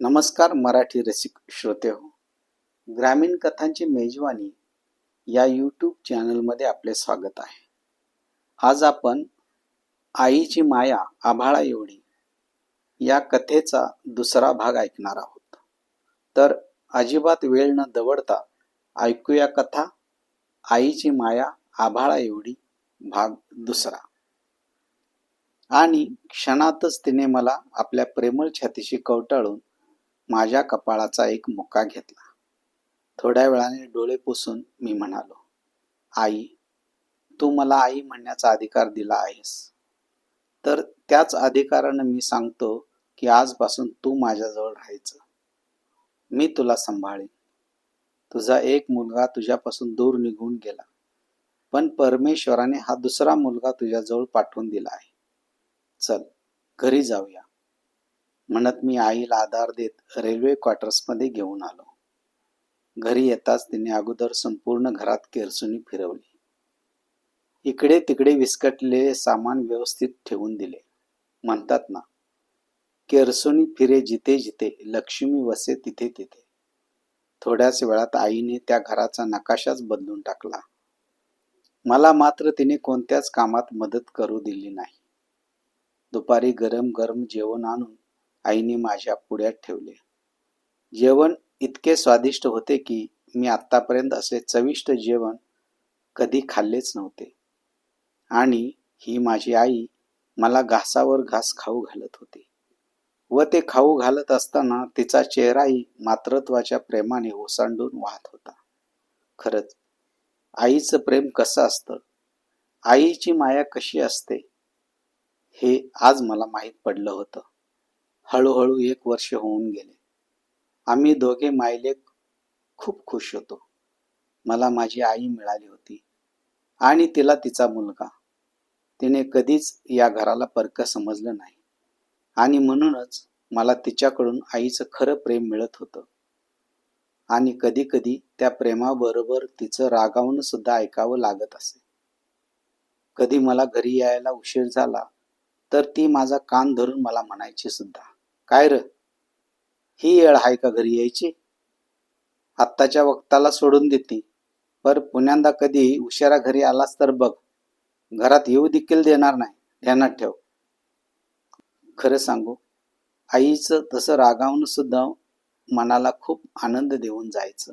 नमस्कार मराठी रसिक श्रोते हो. ग्रामीण कथांची मेजवानी या यूट्यूब चॅनलमध्ये आपले स्वागत आहे. आज आपण आईची माया आभाळा एवढी या कथेचा दुसरा भाग ऐकणार आहोत. तर अजिबात वेळ न दवडता ऐकूया कथा आईची माया आभाळा एवढी भाग दुसरा. आणि क्षणातच तिने मला आपल्या प्रेमळ छातीशी कवटाळून माझ्या कपाळाचा एक मुक्का घेतला. थोड्या वेळाने डोळे पुसून मी म्हणालो आई तू मला आई म्हणण्याचा अधिकार दिला आहेस. तर त्याच अधिकारानं मी सांगतो की आजपासून तू माझ्याजवळ राहायचं. मी तुला सांभाळेन. तुझा एक मुलगा तुझ्यापासून दूर निघून गेला. पण परमेश्वराने हा दुसरा मुलगा तुझ्याजवळ पाठवून दिला आहे. चल घरी जाऊया. म्हणत मी आईला आधार देत रेल्वे क्वार्टर्समध्ये घेऊन आलो. घरी येताच तिने अगोदर संपूर्ण घरात केरसुनी फिरवली. इकडे तिकडे विस्कटलेले सामान व्यवस्थित ठेवून दिले. म्हणतात ना केरसुनी फिरे जिथे जिथे लक्ष्मी वसे तिथे तिथे. थोड्याच वेळात आईने त्या घराचा नकाशाच बदलून टाकला. मला मात्र तिने कोणत्याच कामात मदत करू दिली नाही. दुपारी गरम गरम जेवण आणून आईने माझ्या पुढ्यात ठेवले. जेवण इतके स्वादिष्ट होते की मी आत्तापर्यंत असे चविष्ट जेवण कधी खाल्लेच नव्हते. आणि ही माझी आई मला घासावर घास खाऊ घालत होती. व ते खाऊ घालत असताना तिचा चेहराही मातृत्वाच्या प्रेमाने ओसांडून वाहत होता. खरंच आईचं प्रेम कसं असतं? आईची माया कशी असते? हे आज मला माहीत पडलं होतं. हळूहळू एक वर्ष होऊन गेले. आम्ही दोघे मायलेक खूप खुश होतो. मला माझी आई मिळाली होती आणि तिला तिचा मुलगा. तिने कधीच या घराला परक समजलं नाही. आणि म्हणूनच मला तिच्याकडून आईचं खरं प्रेम मिळत होतं. आणि कधी कधी त्या प्रेमाबरोबर तिचं रागावून सुद्धा ऐकावं लागत असे. कधी मला घरी यायला उशीर झाला तर ती माझा कान धरून मला म्हणायची सुद्धा. काय र? ही येळ आहे का घरी यायची? आत्ताच्या वक्ताला सोडून देते. पर पुण्यांदा कधी उशिरा घरी आलास तर बघ. घरात येऊ देखील देणार नाही. ध्यानात ठेव. खरं सांगू आईचं तसं रागावून सुद्धा मनाला खूप आनंद देऊन जायचं.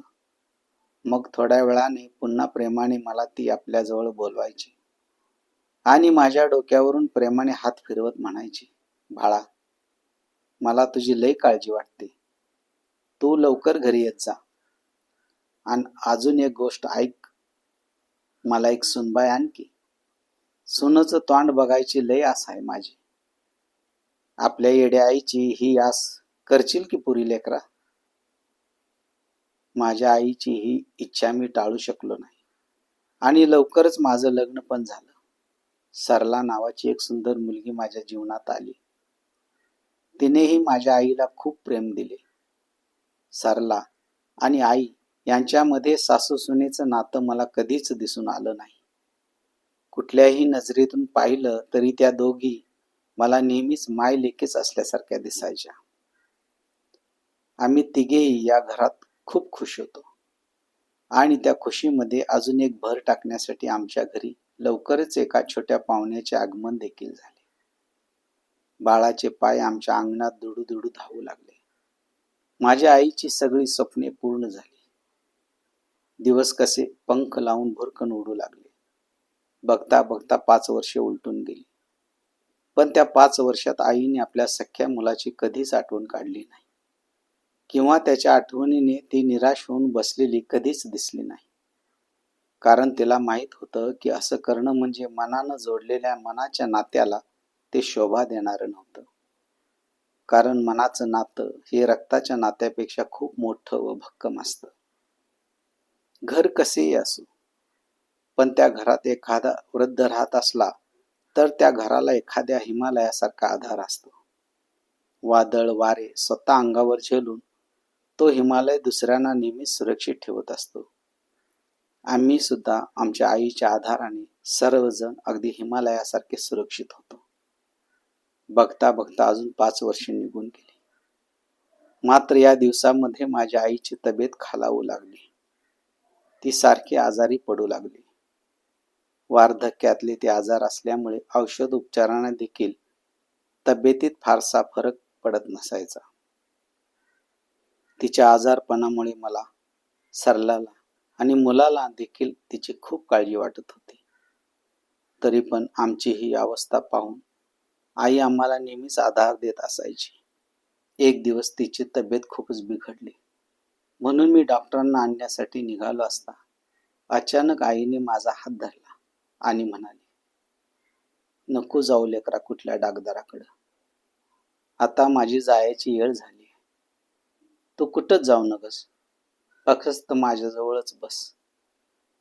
मग थोड्या वेळाने पुन्हा प्रेमाने मला ती आपल्याजवळ बोलवायची. आणि माझ्या डोक्यावरून प्रेमाने हात फिरवत म्हणायची बाळा मला तुझी लय काळजी वाटते. तू लवकर घरी येत जा. आणि अजून एक गोष्ट ऐक. मला एक सुनबाय आणखी सुनचं तोंड बघायची लय आस आहे माझी. आपल्या येड्या आईची ही आस करशील की पुरी लेकरा? माझ्या आईची ही इच्छा मी टाळू शकलो नाही. आणि लवकरच माझं लग्न पण झालं. सरला नावाची एक सुंदर मुलगी माझ्या जीवनात आली. तिनेही माझ्या आईला खूप प्रेम दिले. सरला आणि आई यांच्यामध्ये सासू सुनेचं नातं मला कधीच दिसून आलं नाही. कुठल्याही नजरेतून पाहिलं तरी त्या दोघी मला नेहमीच माय लेकीच असल्यासारख्या दिसायच्या. आम्ही तिघेही या घरात खूप खुश होतो. आणि त्या खुशीमध्ये अजून एक भर टाकण्यासाठी आमच्या घरी लवकरच एका छोट्या पाहुण्याचे आगमन देखील झाले. बाळाचे पाय आमच्या अंगणात दुडू दुडू धावू लागले. माझ्या आईची सगळी स्वप्ने पूर्ण झाली. दिवस कसे पंख लावून भुरकन उडू लागले. बघता बघता पाच वर्षे उलटून गेली. पण त्या पाच वर्षात आईने आपल्या सख्या मुलाची कधीच आठवण काढली नाही. किंवा त्याच्या आठवणीने ती निराश होऊन बसलेली कधीच दिसली नाही. कारण तिला माहीत होतं की असं करणं म्हणजे मनानं जोडलेल्या मनाच्या नात्याला ते शोभा देणारं नव्हतं. कारण मनाचं नातं हे रक्ताच्या नात्यापेक्षा खूप मोठं व भक्कम असतं. घर कसेही असो पण त्या घरात एखादा वृद्ध राहत असला तर त्या घराला एखाद्या हिमालयासारखा आधार असतो. वादळ वारे स्वतः अंगावर झेलून तो हिमालय दुसऱ्यांना नेहमीच सुरक्षित ठेवत असतो. आम्ही सुद्धा आमच्या आईच्या आधाराने सर्वजण अगदी हिमालयासारखे सुरक्षित होतो. बघता बघता अजून पाच वर्षे निघून गेली. मात्र या दिवसामध्ये माझ्या आईची तब्येत खालावू लागली. ती सारखी आजारी पडू लागली. वार्धक्यातले ते आजार असल्यामुळे औषध उपचारांना देखील तब्येतीत फारसा फरक पडत नसायचा. तिच्या आजारपणामुळे मला सरलाला आणि मुलाला देखील तिची खूप काळजी वाटत होती. तरी पण आमची ही अवस्था पाहून आई आम्हाला नेहमीच आधार देत असायची. एक दिवस तिची तब्येत खूपच बिघडली. म्हणून मी डॉक्टरांना आणण्यासाठी निघालो असता. अचानक आईने माझा हात धरला आणि म्हणाली नको जाऊ लेकरा कुठल्या डागदाराकडं. आता माझी जायची येळ झाली. तू कुठंच जाऊ नकस फक्त माझ्याजवळच बस.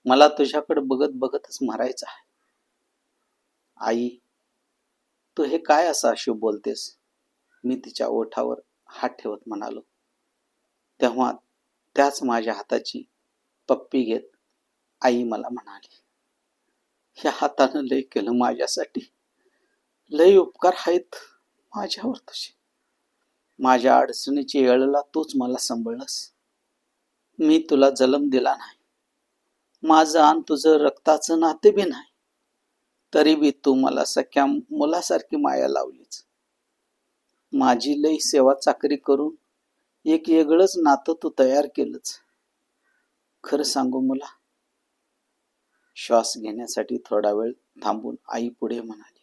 मला तुझ्याकडे बघत बघतच मरायचं आहे. आई तू हे काय असं अशी बोलतेस? मी तिच्या ओठावर हात ठेवत म्हणालो. तेव्हा त्याच माझ्या हाताची पप्पी घेत आई मला म्हणाली ह्या हातानं लय केलं माझ्यासाठी. लय उपकार आहेत माझ्यावर तुझे माझ्या अडचणीची येळला तूच मला सांभाळलंस. मी तुला जन्म दिला नाही. माझं आणि तुझं रक्ताचं नाते बी नाही. तरी बी तू मला सख्या मुलासारखी माया लावलीच माझी लई सेवा चाकरी करून एक वेगळंच नातं तू तयार केलंच खरं सांगू मुला श्वास घेण्यासाठी थोडा वेळ थांबून आई पुढे म्हणाली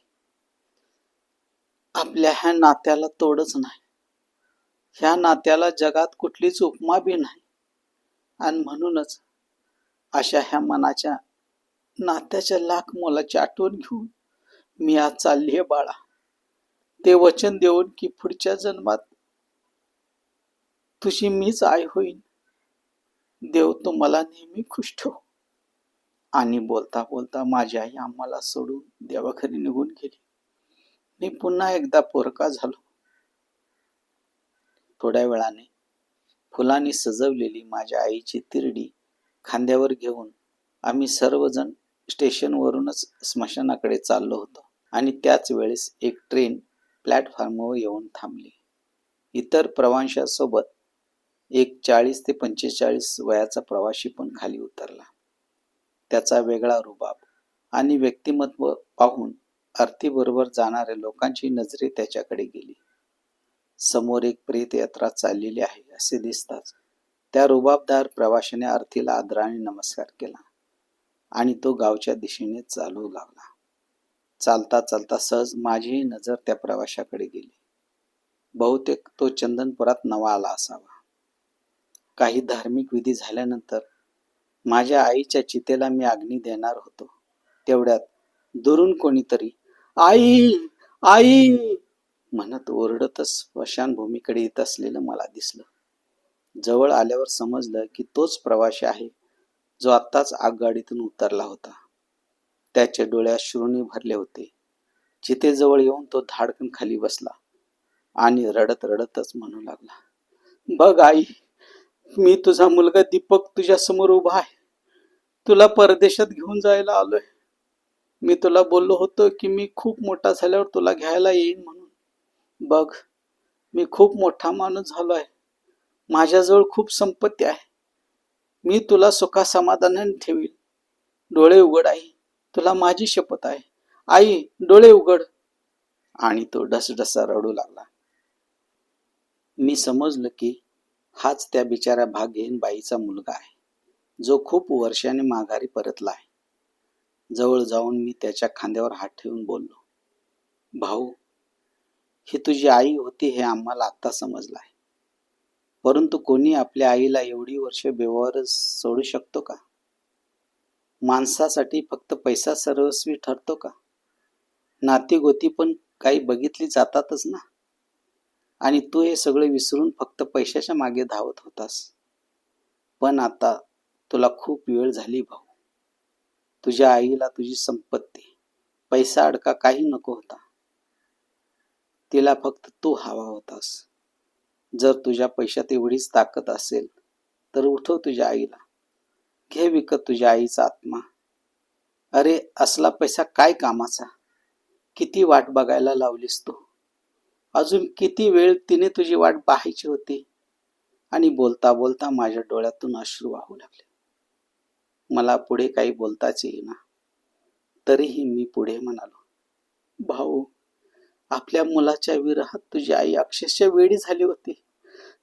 आपल्या ह्या नात्याला तोडच नाही. ह्या नात्याला जगात कुठलीच उपमा बी नाही. आणि म्हणूनच अशा ह्या मनाच्या नात्याच्या लाख मोलाची आठवण घेऊन मी आज चालली आहे बाळा. ते वचन देऊन की पुढच्या जन्मात तुझी मीच आई होईन. देव तो मला नेहमी खुश ठेव. आणि बोलता बोलता माझी आई आम्हाला सोडून देवाघरी निघून गेली. मी पुन्हा एकदा पोरका झालो. थोड्या वेळाने फुलांनी सजवलेली माझ्या आईची तिरडी खांद्यावर घेऊन आम्ही सर्वजण स्टेशनवरूनच स्मशानाकडे चाललो होतो आणि त्याच वेळेस एक ट्रेन प्लॅटफॉर्मवर येऊन थांबली. इतर प्रवाशांसोबत एक चाळीस ते पंचेचाळीस वयाचा प्रवाशी पण खाली उतरला. त्याचा वेगळा रुबाब आणि व्यक्तिमत्व पाहून आरतीबरोबर जाणाऱ्या लोकांची नजरे त्याच्याकडे गेली. समोर एक प्रेत यात्रा चाललेली आहे असे दिसताच त्या रुबाबदार प्रवाशाने आरतीला आदराने नमस्कार केला. आणि तो गावच्या दिशेने चालू लागला चालता चालता सहज माझीही नजर त्या प्रवाशाकडे गेली. बहुतेक तो चंदनपुरात नवा आला असावा. काही धार्मिक विधी झाल्यानंतर माझ्या आईच्या चितेला मी अग्नी देणार होतो. तेवढ्यात दुरून कोणीतरी आई आई म्हणत ओरडतच स्मशानभूमीकडे येत असलेलं मला दिसलं. जवळ आल्यावर समजलं की तोच प्रवासी आहे. जो आत्ताच आगगाडीतून उतरला होता. त्याच्या डोळे श्रुणी भरले होते. जिथे जवळ येऊन तो धाडकन खाली बसला आणि रडत रडतच म्हणू लागला बघ आई मी तुझा मुलगा दीपक तुझ्या समोर उभा आहे. तुला परदेशात घेऊन जायला आलोय. मी तुला बोललो होतो की मी खूप मोठा झाल्यावर तुला घ्यायला येईन म्हणून. बघ मी खूप मोठा माणूस झालो आहे माझ्याजवळ खूप संपत्ती आहे. मी तुला सुखा समाधानाने ठेवील डोळे उघड आई तुला माझी शपथ आहे. आई डोळे उघड. आणि तो डसडसा रडू लागला. मी समजलं की हाच त्या बिचाऱ्या घेईन बाईचा मुलगा आहे जो खूप वर्षाने माघारी परतला आहे. जवळ जाऊन मी त्याच्या खांद्यावर हात ठेवून बोललो भाऊ ही तुझी आई होती हे आम्हाला आता समजलं आहे. परंतु कोणी आपल्या आईला एवढी वर्ष बेवार सोडू शकतो का? माणसासाठी फक्त पैसा सर्वस्वी ठरतो का? नाती गोती पण काही बघितली जातातच ना? आणि तू हे सगळे विसरून फक्त पैशाच्या मागे धावत होतास. पण आता तुला खूप वेळ झाली भाऊ. तुझ्या आईला तुझी संपत्ती पैसा अडका काही नको होता. तिला फक्त तू हवा होतास. जर तुझ्या पैशात एवढीच ताकद असेल तर उठव तुझ्या आईला. घे विकत तुझ्या आईचा आत्मा. अरे असला पैसा काय कामाचा? किती वाट बघायला लावलीस तू? अजून किती वेळ तिने तुझी वाट पाहायची होती? आणि बोलता बोलता माझ्या डोळ्यातून अश्रू वाहू लागले. मला पुढे काही बोलताच येईना. तरीही मी पुढे म्हणालो भाऊ आपल्या मुलाच्या विरहात तुझी आई अक्षरशः वेडी झाली होती.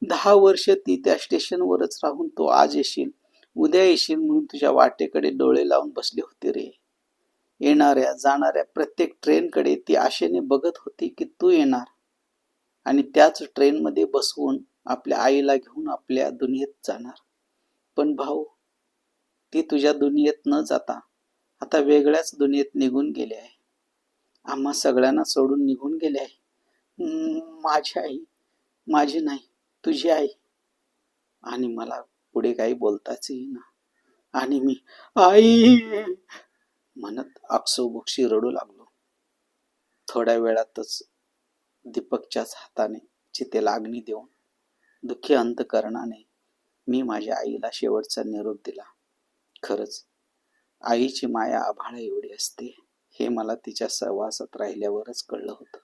दहा वर्ष ती त्या स्टेशनवरच राहून तो आज येशील उद्या येशील म्हणून तुझ्या वाटेकडे डोळे लावून बसली होती रे. येणाऱ्या जाणाऱ्या प्रत्येक ट्रेनकडे ती आशेने बघत होती की तू येणार. आणि त्याच ट्रेनमध्ये बसवून आपल्या आईला घेऊन आपल्या दुनियेत जाणार. पण भाऊ ती तुझ्या दुनियेत न जाता आता वेगळ्याच दुनियेत निघून गेले आहे. आम्हा सगळ्यांना सोडून निघून गेले आहे. माझी आई माझी नाही तुझी आई. आणि मला पुढे काही बोलताच येईना आणि मी आई! म्हणत आक्षोबक्षी रडू लागलो. थोड्या वेळातच दीपकच्याच हाताने चितेला अग्नी देऊन दुःखी अंतकरणाने मी माझ्या आईला शेवटचा निरोप दिला. खरंच आईची माया आभाळा एवढी असते. हे मला तिच्या सहवासात राहिल्यावरच कळलं होतं.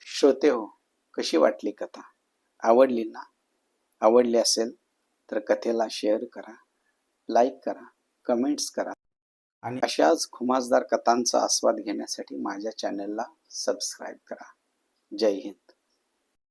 श्रोते हो कशी वाटली कथा? आवडली ना? आवडली असेल तर कथेला शेअर करा लाईक करा कमेंट्स करा. आणि अशाच खुमासदार कथांचा आस्वाद घेण्यासाठी माझ्या चॅनलला सबस्क्राईब करा. जय हिंद.